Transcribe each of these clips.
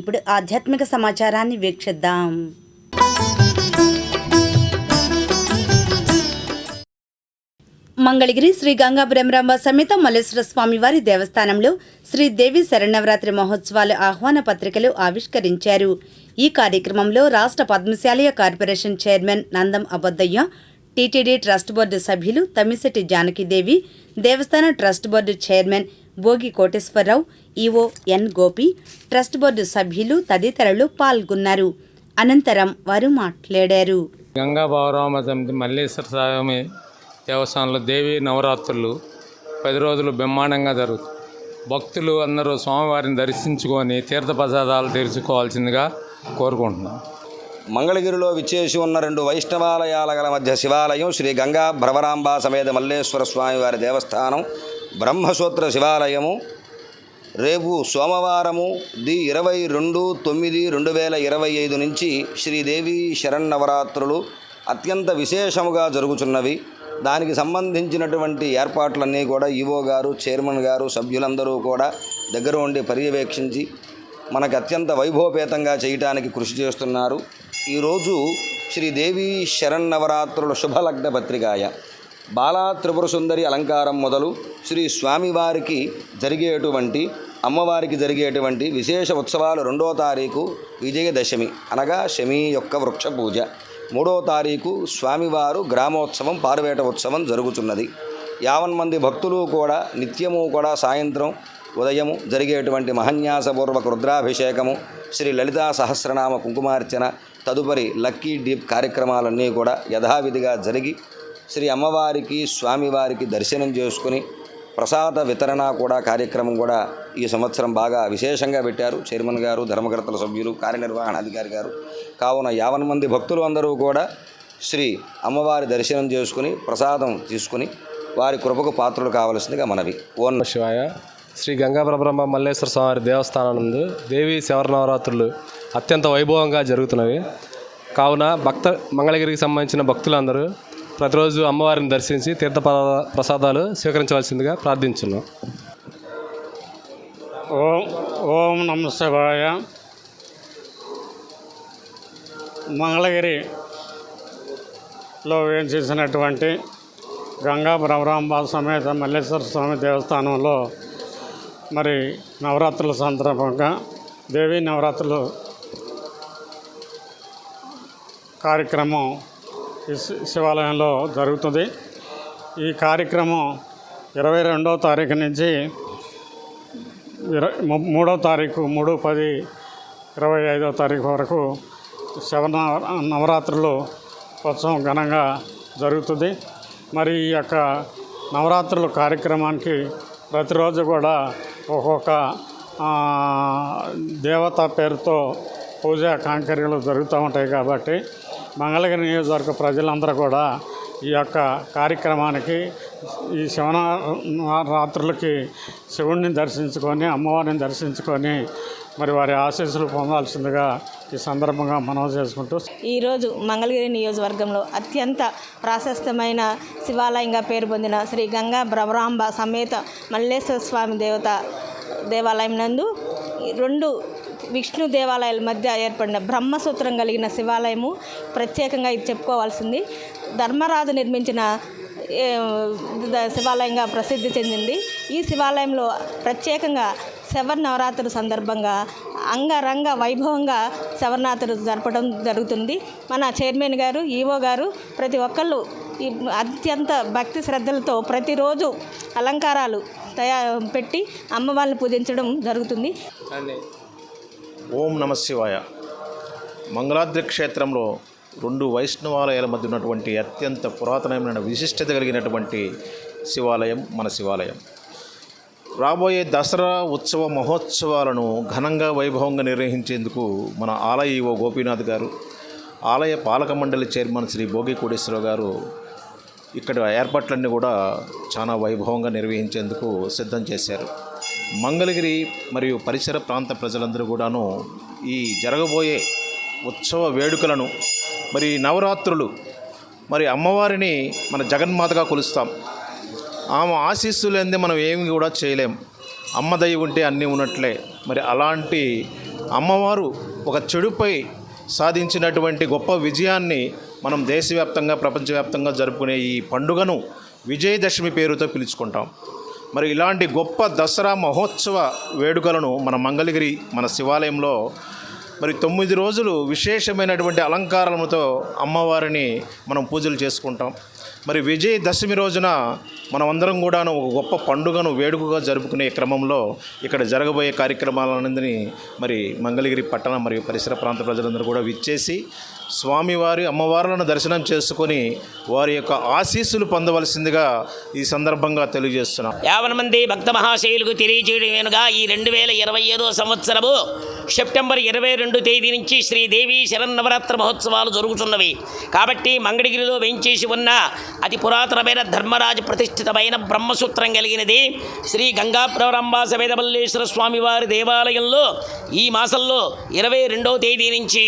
ఇప్పుడు ఆధ్యాత్మిక సమాచారాన్ని వీక్షిద్దాం. మంగళగిరి శ్రీ గంగా బ్రహ్మరాంబ సమేత మల్లేశ్వర స్వామివారి దేవస్థానంలో శ్రీ దేవి శరణవరాత్రి మహోత్సవాలు ఆహ్వాన పత్రికలు ఆవిష్కరించారు. ఈ కార్యక్రమంలో రాష్ట్ర పద్మశాలయ corporation chairman Nandam Abaddayya TTD trust board సభ్యులు తమ్మిశెట్టి జానకిదేవి దేవస్థాన trust board chairman Bhogi Koteswararao EO N Gopi trust board సభ్యులు తదితరులు పాల్గొన్నారు. అనంతరం వారు మాట్లాడారు. గంగా బావరామ సమితి మల్లేశ్వర స్వామి దేవస్థానంలో దేవి నవరాత్రులు పది రోజులు బ్రహ్మాండంగా జరుగుతాయి భక్తులు అందరూ స్వామివారిని దర్శించుకొని తీర్థప్రసాదాలు తెరుచుకోవాల్సిందిగా కోరుకుంటున్నాం. మంగళగిరిలో విచ్చేసి ఉన్న రెండు వైష్ణవాలయాల గల మధ్య శివాలయం శ్రీ గంగా భ్రవరాంబ సమేత మల్లేశ్వర స్వామివారి దేవస్థానం బ్రహ్మసూత్ర శివాలయము రేపు సోమవారము ది ఇరవై రెండు తొమ్మిది రెండు వేల ఇరవై ఐదు నుంచి శ్రీదేవి శరన్నవరాత్రులు అత్యంత విశేషముగా జరుగుతున్నవి దానికి సంబంధించినటువంటి ఏర్పాట్లన్నీ కూడా ఈవో గారు చైర్మన్ గారు సభ్యులందరూ కూడా దగ్గర ఉండి పర్యవేక్షించి మనకు అత్యంత వైభవపేతంగా చేయటానికి కృషి చేస్తున్నారు. ఈరోజు శ్రీదేవి శరన్నవరాత్రుల శుభలగ్న పత్రికాయ. బాలా త్రిపుర సుందరి అలంకారం మొదలు శ్రీ స్వామివారికి జరిగేటువంటి అమ్మవారికి జరిగేటువంటి విశేష ఉత్సవాలు రెండో తారీఖు విజయదశమి అనగా శమి యొక్క వృక్ష పూజ. మూడో తారీఖు స్వామివారు గ్రామోత్సవం పారువేట ఉత్సవం జరుగుతున్నది. యావన్ మంది భక్తులు కూడా నిత్యము కూడా సాయంత్రం ఉదయము జరిగేటువంటి మహన్యాసపూర్వక రుద్రాభిషేకము శ్రీ లలితా సహస్రనామ కుంకుమార్చన తదుపరి లక్కీ డీప్ కార్యక్రమాలన్నీ కూడా యథావిధిగా జరిగి శ్రీ అమ్మవారికి స్వామివారికి దర్శనం చేసుకుని ప్రసాద వితరణ కూడా కార్యక్రమం కూడా ఈ సంవత్సరం బాగా విశేషంగా పెట్టారు. చైర్మన్ గారు ధర్మకర్తల సభ్యులు కార్యనిర్వహణ అధికారి గారు కావున యావన్ మంది భక్తులు అందరూ కూడా శ్రీ అమ్మవారి దర్శనం చేసుకుని ప్రసాదం తీసుకుని వారి కృపకు పాత్రలు కావలసిందిగా మనవి. ఓన్ శివాయ. శ్రీ గంగా మల్లేశ్వర స్వామి దేవస్థానం నందు దేవి శవరనవరాత్రులు అత్యంత వైభవంగా జరుగుతున్నవి. కావున భక్త మంగళగిరికి సంబంధించిన భక్తులందరూ ప్రతిరోజు అమ్మవారిని దర్శించి తీర్థ ప్రసాదాలు స్వీకరించవలసిందిగా ప్రార్థించున్నాం. ఓం ఓం నమ శివాయ. మంగళగిరిలో వేయించేసినటువంటి గంగా భ్రమరాంబ సమేత మల్లేశ్వర స్వామి దేవస్థానంలో మరి నవరాత్రుల సందర్భంగా దేవీ నవరాత్రులు కార్యక్రమం శివాలయంలో జరుగుతుంది. ఈ కార్యక్రమం ఇరవై రెండవ తారీఖు నుంచి ఇర- మూడో తారీఖు మూడు పది ఇరవై ఐదో తారీఖు వరకు శవన నవరాత్రులు ఉత్సవం ఘనంగా జరుగుతుంది. మరి ఈ యొక్క నవరాత్రుల కార్యక్రమానికి ప్రతిరోజు కూడా ఒక్కొక్క దేవత పేరుతో పూజా కాంకర్యాలు జరుగుతూ ఉంటాయి కాబట్టి మంగళగిరి నియోజకవర్గ ప్రజలందరూ కూడా ఈ యొక్క కార్యక్రమానికి ఈ శివన రాత్రులకి శివుణ్ణి దర్శించుకొని అమ్మవారిని దర్శించుకొని మరి వారి ఆశీస్సులు పొందాల్సిందిగా ఈ సందర్భంగా మనవి చేసుకుంటూ ఈరోజు మంగళగిరి నియోజకవర్గంలో అత్యంత ప్రాశస్త్యమైన శివాలయంగా పేరు పొందిన శ్రీ గంగా భ్రమరాంబ సమేత మల్లేశ్వర స్వామి దేవత దేవాలయం నందు రెండు విష్ణు దేవాలయాల మధ్య ఏర్పడిన బ్రహ్మసూత్రం కలిగిన శివాలయము ప్రత్యేకంగా ఇది చెప్పుకోవాల్సింది. ధర్మరాజు నిర్మించిన శివాలయంగా ప్రసిద్ధి చెందింది. ఈ శివాలయంలో ప్రత్యేకంగా శవర్నవరాత్రి సందర్భంగా అంగరంగ వైభవంగా శవరనాథులు జరపడం జరుగుతుంది. మన చైర్మన్ గారు ఈవో గారు ప్రతి ఒక్కళ్ళు ఈ అత్యంత భక్తి శ్రద్ధలతో ప్రతిరోజు అలంకారాలు తయా పెట్టి అమ్మవారిని పూజించడం జరుగుతుంది. ఓం నమ శివాయ. మంగళాద్రి క్షేత్రంలో రెండు వైష్ణవాలయాల మధ్య ఉన్నటువంటి అత్యంత పురాతనమైన విశిష్టత కలిగినటువంటి శివాలయం మన శివాలయం. రాబోయే దసరా ఉత్సవ మహోత్సవాలను ఘనంగా వైభవంగా నిర్వహించేందుకు మన ఆలయ ఈవో గోపీనాథ్ గారు ఆలయ పాలక మండలి చైర్మన్ శ్రీ భోగి కోటేశ్వరరావు గారు ఇక్కడ ఏర్పాట్లన్నీ కూడా చాలా వైభవంగా నిర్వహించేందుకు సిద్ధం చేశారు. మంగళగిరి మరియు పరిసర ప్రాంత ప్రజలందరూ కూడాను ఈ జరగబోయే ఉత్సవ వేడుకలను మరి నవరాత్రులు మరి అమ్మవారిని మన జగన్మాతగా కొలుస్తాం. ఆమె ఆశీస్సులు లేనిదే మనం ఏమి కూడా చేయలేం. అమ్మ దయ ఉంటే అన్నీ ఉన్నట్లే. మరి అలాంటి అమ్మవారు ఒక చెడుపై సాధించినటువంటి గొప్ప విజయాన్ని మనం దేశవ్యాప్తంగా ప్రపంచవ్యాప్తంగా జరుపుకునే ఈ పండుగను విజయదశమి పేరుతో పిలుచుకుంటాం. మరి ఇలాంటి గొప్ప దసరా మహోత్సవ వేడుకలను మన మంగళగిరి మన శివాలయంలో మరి తొమ్మిది రోజులు విశేషమైనటువంటి అలంకారాలతో అమ్మవారిని మనం పూజలు చేసుకుంటాం. మరి విజయదశమి రోజున మనమందరం కూడాను ఒక గొప్ప పండుగను వేడుకగా జరుపుకునే క్రమంలో ఇక్కడ జరగబోయే కార్యక్రమాలన్నింటినీ మరి మంగళగిరి పట్టణం మరియు పరిసర ప్రాంత ప్రజలందరూ కూడా విచ్చేసి స్వామివారి అమ్మవార్లను దర్శనం చేసుకొని వారి యొక్క ఆశీస్సులు పొందవలసిందిగా ఈ సందర్భంగా తెలియజేస్తున్నాం. యావన మంది భక్త మహాశైలుకు తెలియజేయడమేనుగా ఈ రెండు వేల ఇరవై ఐదో సంవత్సరము సెప్టెంబర్ ఇరవై రెండు తేదీ నుంచి శ్రీదేవి శరన్నవరాత్రి మహోత్సవాలు జరుగుతున్నవి. కాబట్టి మంగళగిరిలో వెంచేసి ఉన్న అతి పురాతనమైన ధర్మరాజు ప్రతిష్ఠితమైన బ్రహ్మసూత్రం కలిగినది శ్రీ గంగా ప్రవరంభ సమేతమల్లేశ్వర స్వామివారి దేవాలయంలో ఈ మాసంలో ఇరవై రెండవ తేదీ నుంచి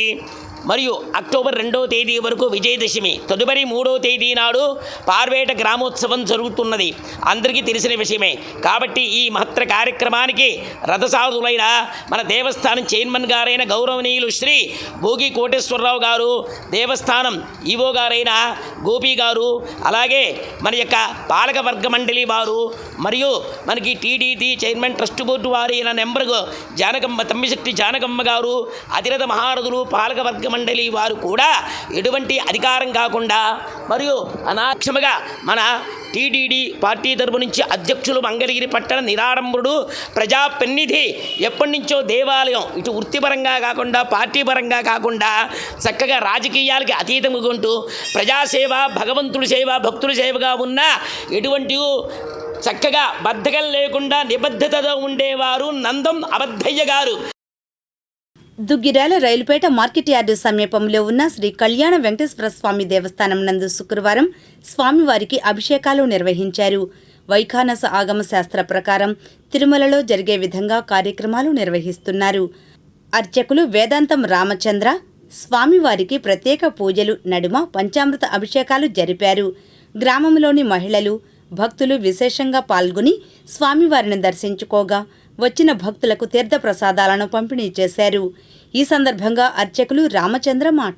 మరియు అక్టోబర్ రెండవ తేదీ వరకు విజయదశమి తదుపరి మూడవ తేదీ నాడు పార్వేట గ్రామోత్సవం జరుగుతున్నది. అందరికీ తెలిసిన విషయమే. కాబట్టి ఈ మహత్తర కార్యక్రమానికి రథసాధులైన మన దేవస్థానం చైర్మన్ గారైన గౌరవనీయులు శ్రీ భోగి కోటేశ్వరరావు గారు దేవస్థానం ఈవో గారైన గోపి గారు అలాగే మన యొక్క పాలక వర్గ మండలి వారు మరియు మనకి టీడీటీ చైర్మన్ ట్రస్ట్ బోర్డు వారు అయిన నెంబర్ జానకమ్మ తమ్మిశక్తి జానకమ్మ గారు అతిరథ మహారథులు పాలక వర్గ మండలి వారు కూడా ఎటువంటి అధికారం కాకుండా మరియు అనాక్షముగా మన టీడీడీ పార్టీ తరపు నుంచి అధ్యక్షులు మంగళగిరి పట్టణ నిరాడంబుడు ప్రజాప్రతినిధి ఎప్పటి నుంచో దేవాలయం. ఇటు వృత్తిపరంగా కాకుండా పార్టీ పరంగా కాకుండా చక్కగా రాజకీయాలకి అతీతంగా ఉంటూ ప్రజాసేవ భగవంతుడి సేవ భక్తుల సేవగా ఉన్న ఎటువంటి చక్కగా బద్ధకం లేకుండా నిబద్ధతతో ఉండేవారు నందం అబద్ధయ్య గారు. దుగ్గిరాల రైలుపేట మార్కెట్ యార్డు సమీపంలో ఉన్న శ్రీ కళ్యాణ వెంకటేశ్వర స్వామి దేవస్థానం నందు శుక్రవారం స్వామివారికి అభిషేకాలు నిర్వహించారు. వైఖానస ఆగమ శాస్త్ర ప్రకారం తిరుమలలో జరిగే విధంగా కార్యక్రమాలు నిర్వహిస్తున్నారు. అర్చకులు వేదాంతం రామచంద్ర స్వామివారికి ప్రత్యేక పూజలు నడుమ పంచామృత అభిషేకాలు జరిపారు. గ్రామంలోని మహిళలు భక్తులు విశేషంగా పాల్గొని స్వామివారిని దర్శించుకోగా వచ్చిన భక్తులకు తీర్థ ప్రసాదాలను పంపిణీ చేశారు. ఈ సందర్భంగా అర్చకులు రామచంద్ర మాట్లాడారు